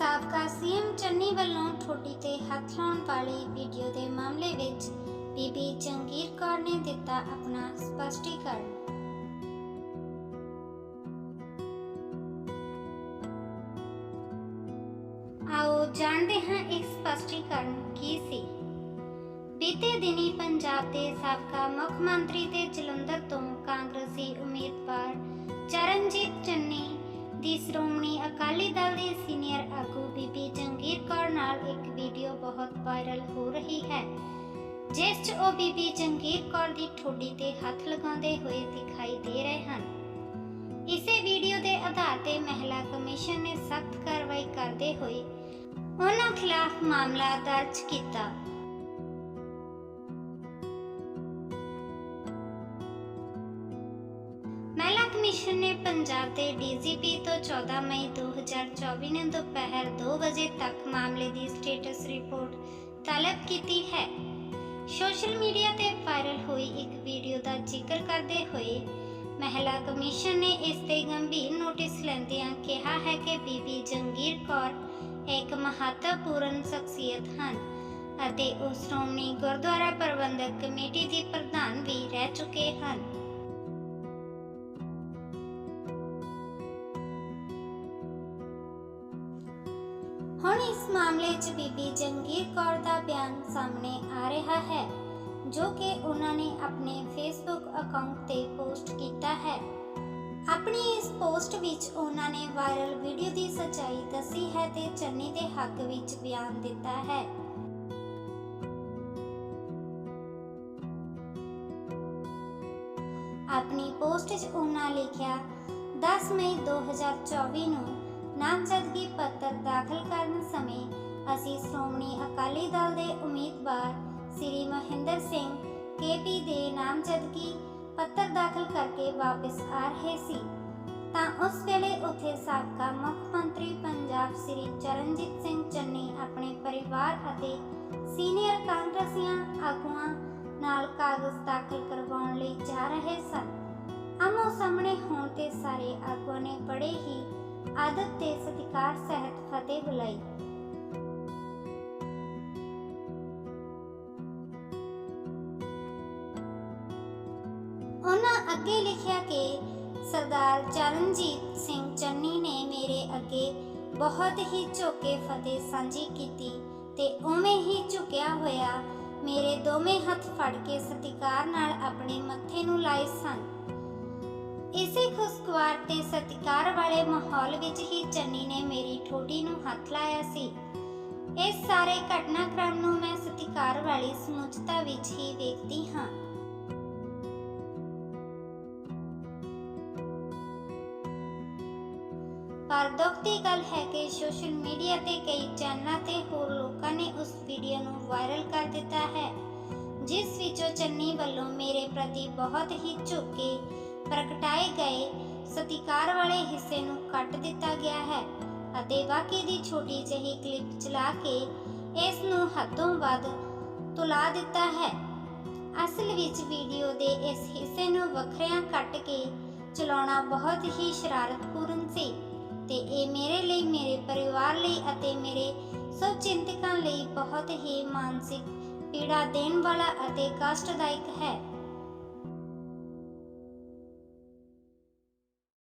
ਸਾਬਕਾ ਸੀਐਮ ਚੰਨੀ ਵੱਲੋਂ ਠੋਡੀ ਤੇ ਹੱਥ ਲਾਉਣ ਵਾਲੀ ਵੀਡੀਓ ਦੇ ਮਾਮਲੇ ਵਿੱਚ ਬੀਬੀ ਜੰਗੀਰ ਕੌਰ ਨੇ ਦਿੱਤਾ ਆਪਣਾ ਸਪਸ਼ਟੀਕਰਨ। ਆਓ ਜਾਣਦੇ ਹਾਂ ਇਹ ਸਪਸ਼ਟੀਕਰਨ ਕੀ ਸੀ। ਬੀਤੇ ਦਿਨੀ ਪੰਜਾਬ ਦੇ ਸਾਬਕਾ ਮੁੱਖ ਮੰਤਰੀ ਤੇ ਜਲੰਧਰ ਤੋਂ ਕਾਂਗਰਸੀ ਉਮੀਦਵਾਰ ਚਰਨਜੀਤ ਚੰਨੀ ਦੀ ਸ਼੍ਰੋਮਣੀ ਅਕਾਲੀ ਦਲ ਦੇ ਸੀਨੀਅਰ ਕੌਰ ਇੱਕ ਵੀਡੀਓ ਬਹੁਤ ਵਾਇਰਲ ਹੋ ਰਹੀ ਹੈ, ਜਿਸ 'ਚ ਉਹ ਬੀਬੀ ਜੰਗੀਰ ਕੌਰ ਦੀ ਠੋਡੀ ਤੇ ਹੱਥ ਲਗਾਉਂਦੇ ਹੋਏ ਦਿਖਾਈ ਦੇ ਰਹੇ ਹਨ। ਇਸੇ ਵੀਡੀਓ ਦੇ ਆਧਾਰ ਤੇ ਮਹਿਲਾ ਕਮਿਸ਼ਨ ਨੇ ਸਖਤ ਕਾਰਵਾਈ ਕਰਦੇ ਹੋਏ ਉਹਨਾਂ ਖਿਲਾਫ ਮਾਮਲਾ ਦਰਜ ਕੀਤਾ। ਕਮਿਸ਼ਨ ਨੇ ਪੰਜਾਬ ਦੇ ਡੀਜੀਪੀ ਤੋਂ 14 ਮਈ 2024 ਨੂੰ ਦੁਪਹਿਰ 2 ਵਜੇ ਤੱਕ ਮਾਮਲੇ ਦੀ ਸਟੇਟਸ ਰਿਪੋਰਟ ਤਲਬ ਕੀਤੀ ਹੈ। ਸੋਸ਼ਲ ਮੀਡੀਆ ਤੇ ਵਾਇਰਲ ਹੋਈ ਇੱਕ ਵੀਡੀਓ ਦਾ ਜ਼ਿਕਰ ਕਰਦੇ ਹੋਏ ਮਹਿਲਾ ਕਮਿਸ਼ਨ ਨੇ ਇਸ ਤੇ ਗੰਭੀਰ ਨੋਟਿਸ ਲੈਂਦਿਆਂ ਕਿਹਾ ਹੈ ਕਿ ਬੀਬੀ ਜੰਗੀਰ ਕੌਰ ਇੱਕ ਮਹੱਤਵਪੂਰਨ ਸ਼ਖਸੀਅਤ ਹਨ ਅਤੇ ਉਹ ਸ਼੍ਰੋਮਣੀ ਗੁਰਦੁਆਰਾ ਪ੍ਰਬੰਧਕ ਕਮੇਟੀ ਦੀ ਪ੍ਰਧਾਨ ਵੀ ਰਹਿ ਚੁੱਕੇ ਹਨ। ਹੁਣ ਇਸ ਮਾਮਲੇ 'ਚ ਬੀਬੀ ਜੰਗੀਰ ਕੌਰ ਦਾ ਬਿਆਨ ਸਾਹਮਣੇ ਆ ਰਿਹਾ ਹੈ, ਜੋ ਕਿ ਉਹਨਾਂ ਨੇ ਆਪਣੇ ਫੇਸਬੁੱਕ ਅਕਾਊਂਟ ਤੇ ਪੋਸਟ ਕੀਤਾ ਹੈ। ਆਪਣੀ ਇਸ ਪੋਸਟ ਵਿੱਚ ਉਹਨਾਂ ਨੇ ਵਾਇਰਲ ਵੀਡੀਓ ਦੀ ਸੱਚਾਈ ਦੱਸੀ ਹੈ ਤੇ ਚੰਨੀ ਦੇ ਹੱਕ ਵਿੱਚ ਬਿਆਨ ਦਿੱਤਾ ਹੈ। ਆਪਣੀ ਪੋਸਟ 'ਚ ਉਹਨਾਂ ਲਿਖਿਆ 10 ਮਈ 2024 ਨੂੰ ਨਾਮਜ਼ਦਗੀ ਪੱਤਰ ਦਾਖਲ ਕਰਨ ਸਮੇਂ ਅਸੀਂ ਸ਼੍ਰੋਮਣੀ ਅਕਾਲੀ ਦਲ ਦੇ ਉਮੀਦਵਾਰ ਸ੍ਰੀ ਮਹਿੰਦਰ ਸਿੰਘ ਕੇਪੀ ਦੇ ਨਾਮਜ਼ਦਗੀ ਪੱਤਰ ਦਾਖਲ ਕਰਕੇ ਵਾਪਸ ਆ ਰਹੇ ਸੀ। ਤਾਂ ਉਸ ਵੇਲੇ ਉੱਥੇ ਸਾਬਕਾ ਮੁੱਖ ਮੰਤਰੀ ਪੰਜਾਬ ਸ੍ਰੀ ਚਰਨਜੀਤ ਸਿੰਘ ਚੰਨੀ ਆਪਣੇ ਪਰਿਵਾਰ ਅਤੇ ਸੀਨੀਅਰ ਕਾਂਗਰਸੀਆਂ ਆਗੂਆਂ ਨਾਲ ਕਾਗਜ਼ ਦਾਖਲ ਕਰਵਾਉਣ ਲਈ ਜਾ ਰਹੇ ਸਨ। ਆਮੋ ਸਾਹਮਣੇ ਹੋਣ ਤੇ ਸਾਰੇ ਆਗੂਆਂ ਨੇ ਬੜੇ ਹੀ ਆਦਤ ਤੇ ਸਤਿਕਾਰ ਸਹਿਤ ਫਤਿਹ ਬੁਲਾਈ। ਉਹਨਾਂ ਅੱਗੇ ਲਿਖਿਆ ਕਿ ਸਰਦਾਰ ਚਰਨਜੀਤ ਸਿੰਘ ਚੰਨੀ ਨੇ ਮੇਰੇ ਅੱਗੇ ਬਹੁਤ ਹੀ ਝੁਕੇ ਫਤਿਹ ਸਾਂਝੀ ਕੀਤੀ ਤੇ ਉਵੇਂ ਹੀ ਝੁਕਿਆ ਹੋਇਆ ਮੇਰੇ ਦੋਵੇਂ ਹੱਥ ਫੜ ਕੇ ਸਤਿਕਾਰ ਨਾਲ ਆਪਣੇ ਮੱਥੇ ਨੂੰ ਲਾਏ ਸਨ। ਇਸੇ ਖੁਸ਼ਗਵਾਰ ਤੇ ਸਤਿਕਾਰ ਵਾਲੇ ਮਾਹੌਲ ਵਿੱਚ ਹੀ ਚੰਨੀ ਨੇ ਮੇਰੀ ਠੋਡੀ ਨੂੰ ਹੱਥ ਲਾਇਆ ਸੀ। ਇਸ ਸਾਰੇ ਘਟਨਾਕ੍ਰਮ ਨੂੰ ਮੈਂ ਸਤਿਕਾਰ ਵਾਲੀ ਸਮੁੱਚਤਾ ਵਿੱਚ ਹੀ ਵੇਖਦੀ ਹਾਂ। ਪਰ ਦੁੱਖ ਦੀ ਗੱਲ ਹੈ ਕਿ ਸੋਸ਼ਲ ਮੀਡੀਆ ਤੇ ਕਈ ਚੈਨਲਾਂ ਤੇ ਹੋਰ ਲੋਕਾਂ ਨੇ ਉਸ ਵੀਡੀਓ ਨੂੰ ਵਾਇਰਲ ਕਰ ਦਿੱਤਾ ਹੈ, ਜਿਸ ਵਿੱਚੋਂ ਚੰਨੀ ਵੱਲੋਂ ਮੇਰੇ ਪ੍ਰਤੀ ਬਹੁਤ ਹੀ ਝੁਕੇ ਪ੍ਰਗਟਾਏ ਗਏ ਸਤਿਕਾਰ ਵਾਲੇ ਹਿੱਸੇ ਨੂੰ ਕੱਟ ਦਿੱਤਾ ਗਿਆ ਹੈ ਅਤੇ ਬਾਕੀ ਦੀ ਛੋਟੀ ਜਿਹੀ ਕਲਿੱਪ ਚਲਾ ਕੇ ਇਸ ਨੂੰ ਹੱਦੋਂ ਵੱਧ ਤੁਲਾ ਦਿੱਤਾ ਹੈ। ਅਸਲ ਵਿੱਚ ਵੀਡੀਓ ਦੇ ਇਸ ਹਿੱਸੇ ਨੂੰ ਵੱਖਰਿਆਂ ਕੱਟ ਕੇ ਚਲਾਉਣਾ ਬਹੁਤ ਹੀ ਸ਼ਰਾਰਤਪੂਰਨ ਸੀ ਤੇ ਇਹ ਮੇਰੇ ਲਈ, ਮੇਰੇ ਪਰਿਵਾਰ ਲਈ ਅਤੇ ਮੇਰੇ ਸ਼ੁਭਚਿੰਤਕਾਂ ਲਈ ਬਹੁਤ ਹੀ ਮਾਨਸਿਕ ਪੀੜਾ ਦੇਣ ਵਾਲਾ ਅਤੇ ਕਸ਼ਟਦਾਇਕ ਹੈ।